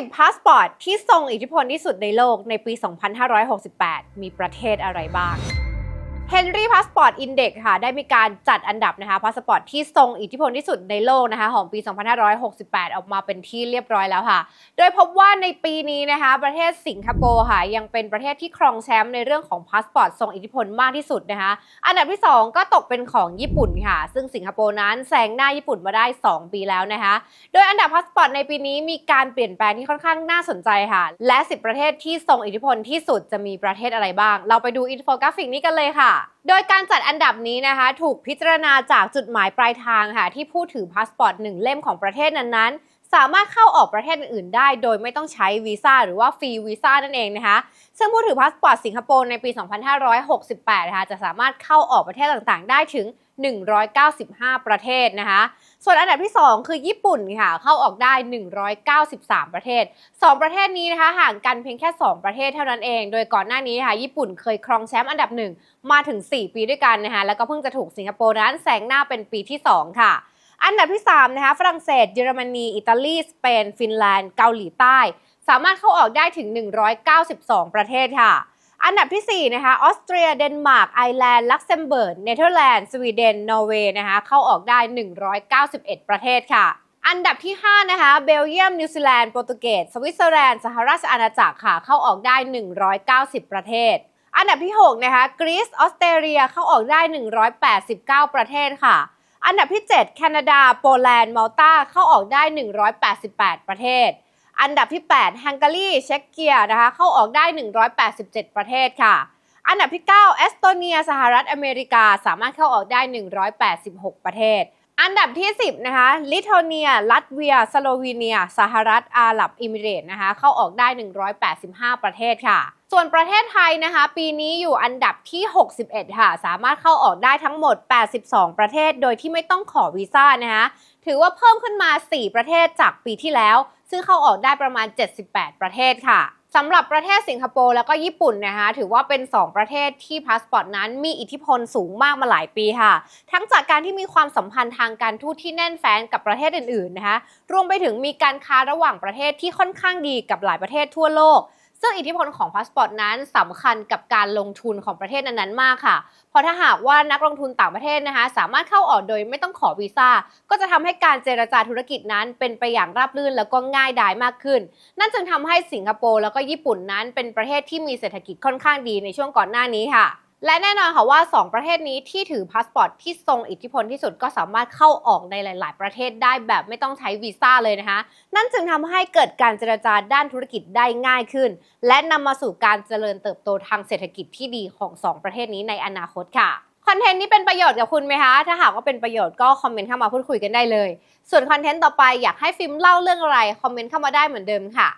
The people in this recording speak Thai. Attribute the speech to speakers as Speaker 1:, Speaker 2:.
Speaker 1: 10พาสปอร์ตที่ทรงอิทธิพลที่สุดในโลกในปี 2568 มีประเทศอะไรบ้าง Henry Passport Index ค่ะ ได้มีการจัดอันดับนะคะพาสปอร์ตที่ทรงอิทธิพลที่สุดในโลกนะคะ ของปี 2568 ออกมาเป็นที่เรียบร้อยแล้วค่ะ โดยพบว่าในปีนี้นะคะ ประเทศสิงคโปร์ค่ะ ยังเป็นประเทศที่ครองแชมป์ในเรื่องของพาสปอร์ตทรงอิทธิพลมากที่สุดนะคะ อันดับที่ 2 ก็ตกเป็นของญี่ปุ่นค่ะ ซึ่งสิงคโปร์นั้นแซงหน้าญี่ปุ่นมาได้ 2 ปีแล้วนะคะ โดยอันดับพาสปอร์ตในปีนี้มีการเปลี่ยนแปลงที่ค่อนข้างน่าสนใจค่ะ และ 10 ประเทศที่ทรงอิทธิพลที่สุดจะมีประเทศอะไรบ้าง เราไปดูอินโฟกราฟิกนี้กันเลยค่ะโดยการจัดอันดับนี้นะคะ ถูกพิจารณาจากจุดหมายปลายทางค่ะ ที่ผู้ถือพาสปอร์ตหนึ่งเล่มของประเทศนั้นๆ สามารถเข้าออกประเทศอื่นๆได้ โดยไม่ต้องใช้วีซ่าหรือว่าฟรีวีซ่านั่นเองนะคะ ซึ่งผู้ถือพาสปอร์ตสิงคโปร์ในปี 2568 นะคะจะสามารถเข้าออกประเทศต่างๆ ได้ถึง 195 ประเทศนะคะ ส่วนอันดับที่ 2 คือญี่ปุ่นค่ะ เข้าออกได้ 193 ประเทศ 2 ประเทศนี้นะคะห่างกันเพียงแค่ 2 ประเทศเท่านั้นเอง โดยก่อนหน้านี้ค่ะญี่ปุ่นเคยครองแชมป์อันดับ 1 มาถึง 4 ปีด้วยกันนะคะแล้วก็เพิ่งจะถูกสิงคโปร์นั้นแซงหน้าเป็นปีที่ 2 ค่ะอันดับที่ 3 นะคะ ฝรั่งเศส เยอรมนี อิตาลี สเปน ฟินแลนด์ เกาหลีใต้ สามารถเข้าออกได้ถึง 192 ประเทศค่ะ อันดับที่ 4 นะคะ ออสเตรีย เดนมาร์ก ไอร์แลนด์ ลักเซมเบิร์ก เนเธอร์แลนด์ สวีเดน นอร์เวย์ นะคะ เข้าออกได้ 191 ประเทศค่ะ อันดับที่ 5 นะคะ เบลเยียม นิวซีแลนด์ โปรตุเกส สวิตเซอร์แลนด์ สหราชอาณาจักรค่ะ เข้าออกได้ 190 ประเทศ อันดับที่ 6 นะคะ กรีซ ออสเตรเลีย เข้าออกได้ 189 ประเทศค่ะ อันดับที่ 7 แคนาดา โปแลนด์ มัลตาเข้าออกได้ 188 ประเทศ อันดับที่ 8 ฮังการีเช็กเกียนะคะ เข้าออกได้ 187 ประเทศค่ะ อันดับที่ 9 เอสโตเนีย สหรัฐอเมริกาสามารถเข้าออกได้ 186 ประเทศ อันดับที่ 10 นะคะ ลิทัวเนีย ลัตเวีย สโลวีเนีย สหรัฐอาหรับเอมิเรตส์นะคะ เข้าออกได้ 185 ประเทศค่ะ ส่วนประเทศไทยนะคะ ปีนี้อยู่อันดับที่ 61 ค่ะ สามารถเข้าออกได้ทั้งหมด 82 ประเทศ โดยที่ไม่ต้องขอวีซ่านะคะ ถือว่าเพิ่มขึ้นมา 4 ประเทศจากปีที่แล้ว ซึ่งเข้าออกได้ประมาณ 78 ประเทศค่ะสำหรับประเทศสิงคโปร์แล้วก็ญี่ปุ่นนะคะถือว่าเป็น 2 ประเทศที่พาสปอร์ตนั้นมีอิทธิพลสูงมากมาหลายปีค่ะ ทั้งจากการที่มีความสัมพันธ์ทางการทูตที่แน่นแฟ้นกับประเทศอื่นๆนะคะรวมไปถึงมีการค้าระหว่างประเทศที่ค่อนข้างดีกับหลายประเทศทั่วโลก ซึ่งอิทธิพลของพาสปอร์ตนั้นสำคัญกับการลงทุนของประเทศนั้นๆมากค่ะ เพราะถ้าหากว่านักลงทุนต่างประเทศนะคะ สามารถเข้าออกโดยไม่ต้องขอวีซ่า ก็จะทำให้การเจรจาธุรกิจนั้น เป็นไปอย่างราบรื่นแล้วก็ง่ายดายมากขึ้น นั่นจึงทำให้สิงคโปร์แล้วก็ญี่ปุ่นนั้นเป็นประเทศที่มีเศรษฐกิจค่อนข้างดีในช่วงก่อนหน้านี้ค่ะ และแน่นอนค่ะว่า 2 ประเทศนี้ที่ถือพาสปอร์ตที่ทรงอิทธิพลที่สุดก็สามารถเข้าออกในหลาย ๆ ประเทศได้แบบไม่ต้องใช้วีซ่าเลยนะคะ นั่นจึงทำให้เกิดการเจรจาด้านธุรกิจได้ง่ายขึ้น และนำมาสู่การเจริญเติบโตทางเศรษฐกิจที่ดีของ 2 ประเทศนี้ในอนาคตค่ะคอนเทนต์นี้เป็นประโยชน์กับคุณไหมคะ ถ้าหากว่าเป็นประโยชน์ก็คอมเมนต์เข้ามาพูดคุยกันได้เลย ส่วนคอนเทนต์ต่อไปอยากให้ฟิล์มเล่าเรื่องอะไรคอมเมนต์เข้ามาได้เหมือนเดิมค่ะ